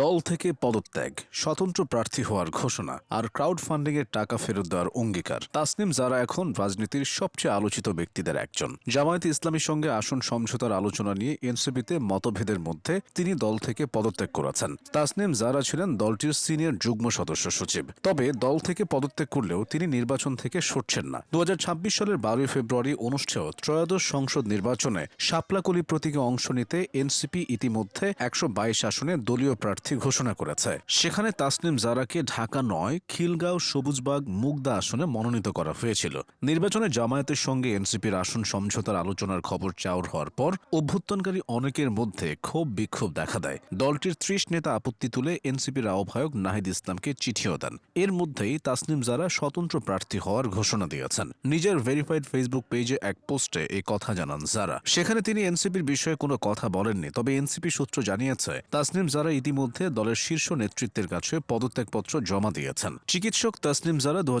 দল থেকে পদত্যাগ, স্বতন্ত্র প্রার্থী হওয়ার ঘোষণা আর ক্রাউড ফান্ডিং এর টাকা ফেরত দেওয়ার অঙ্গীকার। তাসনিম যারা এখন রাজনীতির সবচেয়ে আলোচিত ব্যক্তিদের একজন। জামায়াতে ইসলামীর সঙ্গে আসন সমঝোতার আলোচনা নিয়ে এনসিপিতে মতভেদের মধ্যে তিনি দল থেকে পদত্যাগ করেছেন। তাসনিম যারা ছিলেন দলটির সিনিয়র যুগ্ম সদস্য সচিব। তবে দল থেকে পদত্যাগ করলেও তিনি নির্বাচন থেকে সরছেন না। দু হাজার ছাব্বিশ সালের বারোই ফেব্রুয়ারি অনুষ্ঠেয় ত্রয়োদশ সংসদ নির্বাচনে শাপলাকলি প্রতীকে অংশ নিতে এনসিপি ইতিমধ্যে একশো বাইশ আসনে দলীয় প্রার্থী ঘোষণা করেছে। সেখানে তাসনিম জারাকে ঢাকা নয়, খিলগাঁও, সবুজবাগ, মুগদা আসনে মনোনীত করা হয়েছিল। নির্বাচনে জামায়াতের সঙ্গে এনসিপির আসন সমঝোতার আলোচনার খবর চাউর হওয়ার পর অভ্যুত্থানকারী অনেকের মধ্যে ক্ষোভ বিক্ষোভ দেখা দেয়। দলটির ত্রিশ নেতা আপত্তি তুলে এনসিপির আহ্বায়ক নাহিদ ইসলামকে চিঠিও দেন। এর মধ্যেই তাসনিম জারা স্বতন্ত্র প্রার্থী হওয়ার ঘোষণা দিয়েছেন। নিজের ভেরিফাইড ফেসবুক পেজে এক পোস্টে এই কথা জানান জারা। সেখানে তিনি এনসিপির বিষয়ে কোনো কথা বলেননি, তবে এনসিপি সূত্র জানিয়েছে, তাসনিম জারা ইতিমধ্যে দলের শীর্ষ নেতৃত্বের কাছে পদত্যাগপত্র জমা দিয়েছেন। চিকিৎসক তাসনিম জারা দু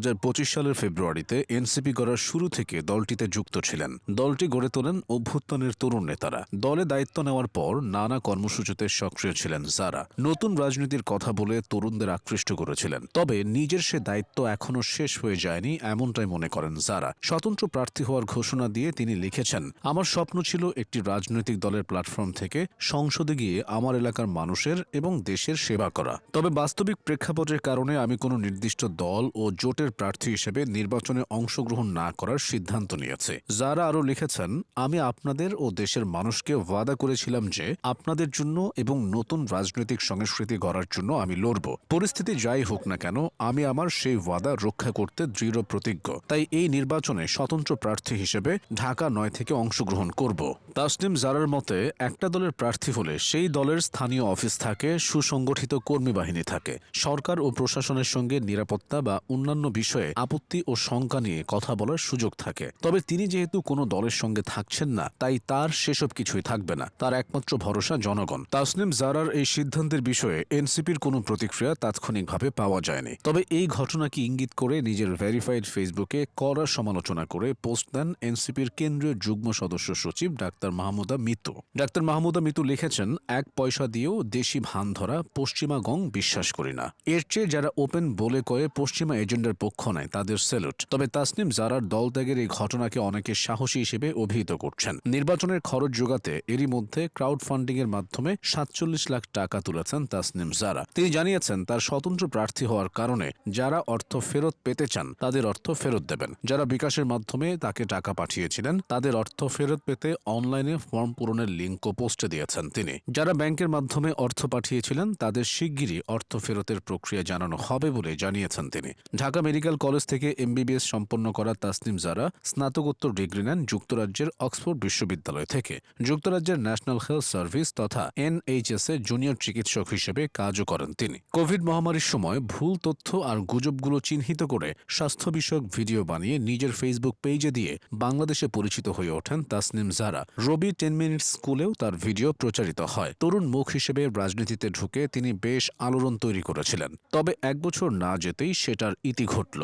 সালের ফেব্রুয়ারিতে এনসিপি গড়ার শুরু থেকে দলটিতে যুক্ত ছিলেন। দলটি গড়ে তোলেন অভ্যুত্থানের তরুণ নেতারা। দলে দায়িত্ব নেওয়ার পর নানা কর্মসূচিতে সক্রিয় ছিলেন জারা। নতুন রাজনীতির কথা বলে তরুণদের আকৃষ্ট করেছিলেন। তবে নিজের সে দায়িত্ব এখনও শেষ হয়ে যায়নি এমনটাই মনে করেন জারা। স্বতন্ত্র প্রার্থী হওয়ার ঘোষণা দিয়ে তিনি লিখেছেন, আমার স্বপ্ন ছিল একটি রাজনৈতিক দলের প্ল্যাটফর্ম থেকে সংসদে গিয়ে আমার এলাকার মানুষের এবং দেশের সেবা করা। তবে বাস্তবিক প্রেক্ষাপটের কারণে আমি কোনো নির্দিষ্ট দল ও জোটের প্রার্থী হিসেবে নির্বাচনে অংশগ্রহণ না করার সিদ্ধান্ত নিয়েছে। যারা আরও লিখেছেন, আমি আপনাদের ও দেশের মানুষকে ওয়াদা করেছিলাম যে আপনাদের জন্য এবং নতুন রাজনৈতিক সংস্কৃতি গড়ার জন্য আমি লড়ব। পরিস্থিতি যাই হোক না কেন, আমি আমার সেই ওয়াদা রক্ষা করতে দৃঢ় প্রতিজ্ঞ। তাই এই নির্বাচনে স্বতন্ত্র প্রার্থী হিসেবে ঢাকা নয় থেকে অংশগ্রহণ করব। তাসনিম জারার মতে, একটা দলের প্রার্থী হলে সেই দলের স্থানীয় অফিস থাকে, সুসংগঠিত কর্মী বাহিনী থাকে। সরকার ও প্রশাসনের সঙ্গে নিরাপত্তা বা অন্যান্য বিষয়ে আপত্তি ও শঙ্কা নিয়ে কথা বলার সুযোগ থাকে। তবে তিনি যেহেতু কোনো দলের সঙ্গে থাকছেন না, তাই তার সেসব কিছুই থাকবে না। তার একমাত্র ভরসা জনগণ। তাসনিম জারার এই সিদ্ধান্তের বিষয়ে এনসিপির কোনো প্রতিক্রিয়া তাৎক্ষণিকভাবে পাওয়া যায়নি। তবে এই ঘটনাকে ইঙ্গিত করে নিজের ভেরিফাইড ফেসবুকে কড়া সমালোচনা করে পোস্ট দেন এনসিপির কেন্দ্রীয় যুগ্ম সদস্য সচিব ডাক্তার মাহমুদা মিতু। ডাক্তার মাহমুদা মিতু লিখেছেন, এক পয়সা দিয়েও দেশি ভান ধরা পশ্চিমা গং বিশ্বাস করি না। এর চেয়ে যারা ওপেন বলে কয়ে পশ্চিমা এজেন্ডার পক্ষ নেয়, তাদের সেলুট তবে তাসনিম জারার দল ত্যাগের এই ঘটনাকে অনেকে সাহসী হিসেবে অভিহিত করছেন। নির্বাচনের খরচ যোগাতে এরই মধ্যে ক্রাউড ফান্ডিং এর মাধ্যমে সাতচল্লিশ লাখ টাকা তুলেছেন তাসনিম জারা। তিনি জানিয়েছেন, তার স্বতন্ত্র প্রার্থী হওয়ার কারণে যারা অর্থ ফেরত পেতে চান, তাদের অর্থ ফেরত দেবেন। যারা বিকাশের মাধ্যমে তাকে টাকা পাঠিয়েছিলেন, তাদের অর্থ ফেরত পেতে অনলাইনে ফর্ম পূরণের লিঙ্কও পোস্টে দিয়েছেন তিনি। যারা ব্যাংকের মাধ্যমে অর্থ পাঠিয়েছিলেন, তাদের শিগগিরই অর্থ ফেরতের প্রক্রিয়া জানানো হবে বলে জানিয়েছেন তিনি। ঢাকা মেডিকেল কলেজ থেকে এমবিবিএস সম্পন্ন করা তাসনিম জারা স্নাতকোত্তর ডিগ্রি নেন যুক্তরাজ্যের অক্সফোর্ড বিশ্ববিদ্যালয় থেকে। যুক্তরাজ্যের ন্যাশনাল হেলথ সার্ভিস তথা এনএইচএস এ জুনিয়র চিকিৎসক হিসেবে কাজও করেন তিনি। কোভিড মহামারীর সময় ভুল তথ্য আর গুজবগুলো চিহ্নিত করে স্বাস্থ্য বিষয়ক ভিডিও বানিয়ে নিজের ফেসবুক পেজে দিয়ে বাংলাদেশে পরিচিত হয়ে ওঠেন তাসনিম জারা। রবি টেন মিনিট স্কুলেও তার ভিডিও প্রচারিত হয়। তরুণ মুখ হিসেবে রাজনীতিতে ঢুকে তিনি বেশ আলোড়ন তৈরি করেছিলেন। তবে এক বছর না যেতেই সেটার ইতি ঘটল।